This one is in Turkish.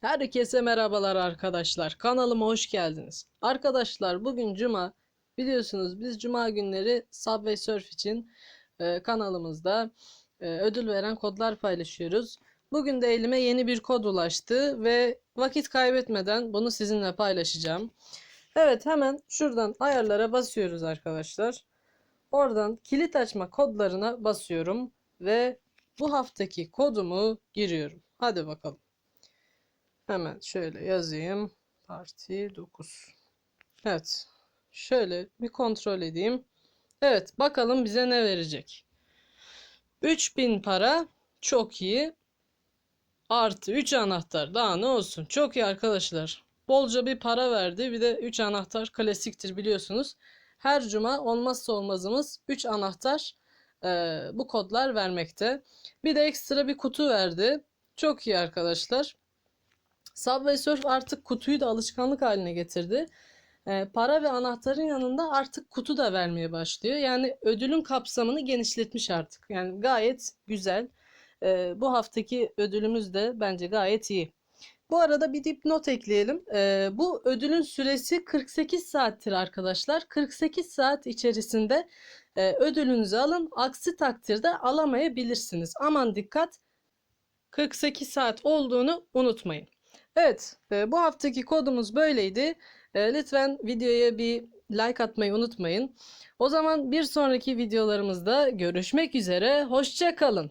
Herkese merhabalar arkadaşlar. Kanalıma hoş geldiniz. Arkadaşlar bugün cuma. Biliyorsunuz biz cuma günleri Subway Surf için e, kanalımızda e, ödül veren kodlar paylaşıyoruz. Bugün de elime yeni bir kod ulaştı ve vakit kaybetmeden bunu sizinle paylaşacağım. Evet hemen şuradan ayarlara basıyoruz arkadaşlar. Oradan kilit açma kodlarına basıyorum ve bu haftaki kodumu giriyorum. Hadi bakalım. Hemen şöyle yazayım. Parti 9. Evet. Şöyle bir kontrol edeyim. Evet bakalım bize ne verecek. 3000 para çok iyi. Artı 3 anahtar daha ne olsun. Çok iyi arkadaşlar. Bolca bir para verdi. Bir de 3 anahtar klasiktir biliyorsunuz. Her cuma olmazsa olmazımız 3 anahtar e, bu kodlar vermekte. Bir de ekstra bir kutu verdi. Çok iyi arkadaşlar. Subway Surf artık kutuyu da alışkanlık haline getirdi. Ee, para ve anahtarın yanında artık kutu da vermeye başlıyor. Yani ödülün kapsamını genişletmiş artık. Yani gayet güzel. Ee, bu haftaki ödülümüz de bence gayet iyi. Bu arada bir dipnot ekleyelim. Ee, bu ödülün süresi 48 saattir arkadaşlar. 48 saat içerisinde e, ödülünüzü alın. Aksi takdirde alamayabilirsiniz. Aman dikkat. 48 saat olduğunu unutmayın. Evet, e, bu haftaki kodumuz böyleydi. E, lütfen videoya bir like atmayı unutmayın. O zaman bir sonraki videolarımızda görüşmek üzere. Hoşça kalın.